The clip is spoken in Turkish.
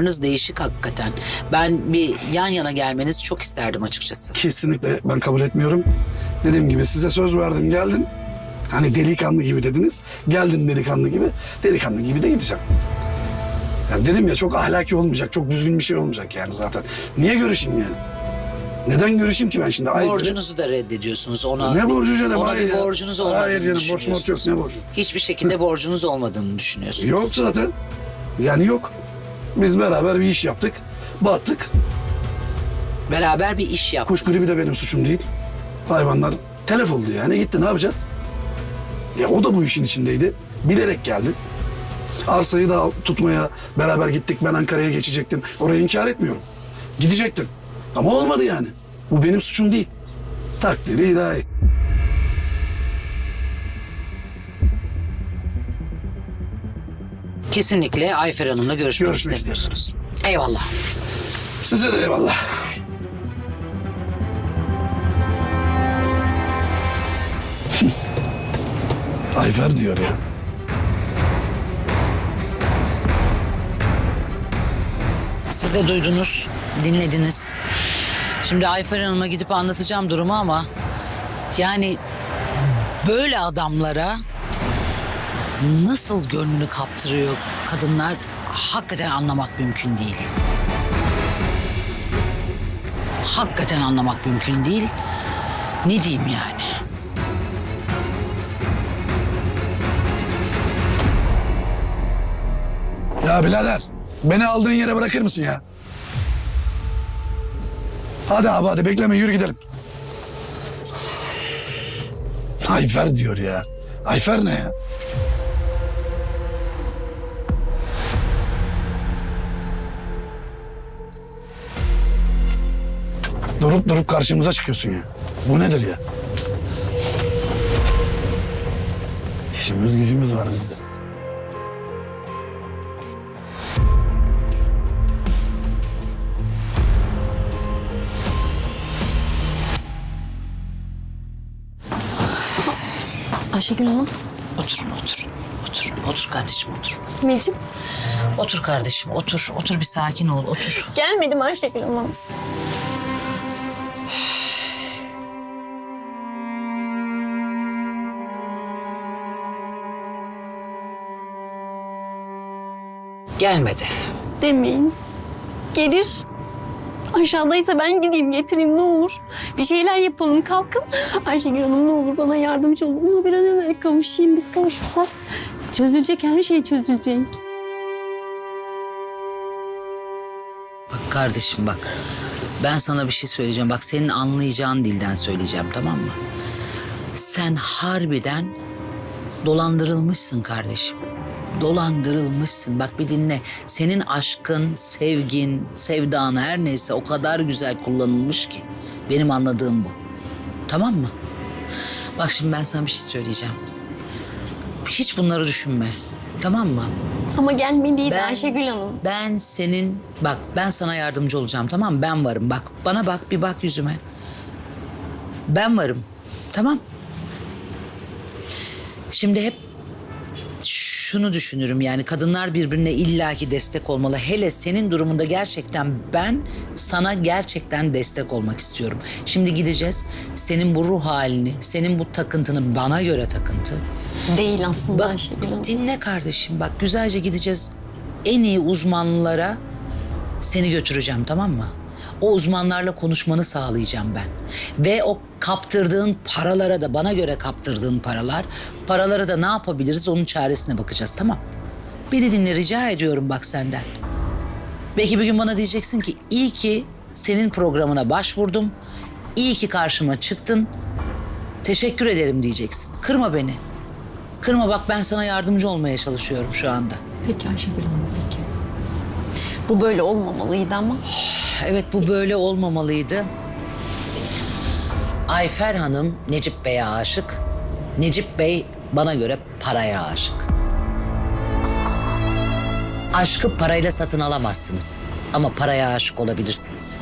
Aranız değişik hakikaten. Ben bir yan yana gelmenizi çok isterdim açıkçası. Kesinlikle ben kabul etmiyorum. Dediğim gibi size söz verdim geldim. Hani delikanlı gibi dediniz. Geldim delikanlı gibi. Delikanlı gibi de gideceğim. Yani dedim ya çok ahlaki olmayacak. Çok düzgün bir şey olmayacak yani zaten. Niye görüşeyim yani? Neden görüşeyim ki ben şimdi? Ay, Borcunuzu da reddediyorsunuz ona. Ne borcu canım? Ona Hayır bir ya. borcunuz olmadığını Hayır canım borç morç yok. Ne borcu? Hiçbir şekilde borcunuz olmadığını düşünüyorsunuz. Yok zaten. Yani yok. Biz beraber bir iş yaptık. Battık. Beraber bir iş yaptınız. Kuş gribi de benim suçum değil. Hayvanlar telef oldu yani. Gitti ne yapacağız? Ya o da bu işin içindeydi. Bilerek geldi. Arsayı da al- tutmaya beraber gittik. Ben Ankara'ya geçecektim. Orayı inkar etmiyorum. Gidecektim. Ama olmadı yani. Bu benim suçum değil. Takdiri ilahi. Kesinlikle Ayfer Hanım'la görüşmek, Görüşmek istemiyorsunuz. Eyvallah. Size de eyvallah. Ayfer diyor ya. Siz de duydunuz, dinlediniz. Şimdi Ayfer Hanım'a gidip anlatacağım durumu ama... Yani böyle adamlara nasıl gönlünü kaptırıyor kadınlar hakikaten anlamak mümkün değil. Hakikaten anlamak mümkün değil. Ne diyeyim yani? Ya birader beni aldığın yere bırakır mısın ya? Hadi abi hadi bekleme yürü gidelim. Ayfer diyor ya. Ayfer ne ya? Durup durup karşımıza çıkıyorsun ya. Bu nedir ya? İşimiz gücümüz var bizde. Ayşegül Hanım. Oturun, oturun. Otur, otur kardeşim, otur. Necip. Otur kardeşim, otur. Otur bir sakin ol, otur. Gelmedim Ayşegül Hanım. Gelmedi. Demeyin. Gelir. Aşağıdaysa ben gideyim getireyim ne olur. Bir şeyler yapalım kalkın. Ayşegül Hanım ne olur bana yardımcı olun. Ona bir an evvel kavuşayım biz kavuşursak. Çözülecek her şey çözülecek. Bak kardeşim bak. Ben sana bir şey söyleyeceğim. Bak senin anlayacağın dilden söyleyeceğim tamam mı? Sen harbiden dolandırılmışsın kardeşim. Dolandırılmışsın. Bak bir dinle. Senin aşkın, sevgin, sevdan her neyse o kadar güzel kullanılmış ki. Benim anladığım bu. Tamam mı? Bak şimdi ben sana bir şey söyleyeceğim. Hiç bunları düşünme. Tamam mı? Ama gelmeliydi Ben- Ayşegül Hanım. Ben senin bak ben sana yardımcı olacağım tamam mı? Ben varım bak bana bak bir bak yüzüme. Ben varım tamam. Şimdi hep şunu düşünürüm yani kadınlar birbirine illaki destek olmalı. Hele senin durumunda gerçekten ben sana gerçekten destek olmak istiyorum. Şimdi gideceğiz. Senin bu ruh halini, senin bu takıntını bana göre takıntı. Değil aslında Bak Ayşegül Hanım. dinle kardeşim bak güzelce gideceğiz. En iyi uzmanlara seni götüreceğim tamam mı? O uzmanlarla konuşmanı sağlayacağım ben. Ve o kaptırdığın paralara da bana göre kaptırdığın paralar, paralara da ne yapabiliriz onun çaresine bakacağız tamam? Beni dinle rica ediyorum bak senden. Belki bir gün bana diyeceksin ki iyi ki senin programına başvurdum. İyi ki karşıma çıktın. Teşekkür ederim diyeceksin. Kırma beni. Kırma bak ben sana yardımcı olmaya çalışıyorum şu anda. Peki Ayşegül Hanım peki. Bu böyle olmamalıydı ama. Evet bu böyle olmamalıydı. Ayfer Hanım Necip Bey'e aşık. Necip Bey bana göre paraya aşık. Aşkı parayla satın alamazsınız. Ama paraya aşık olabilirsiniz.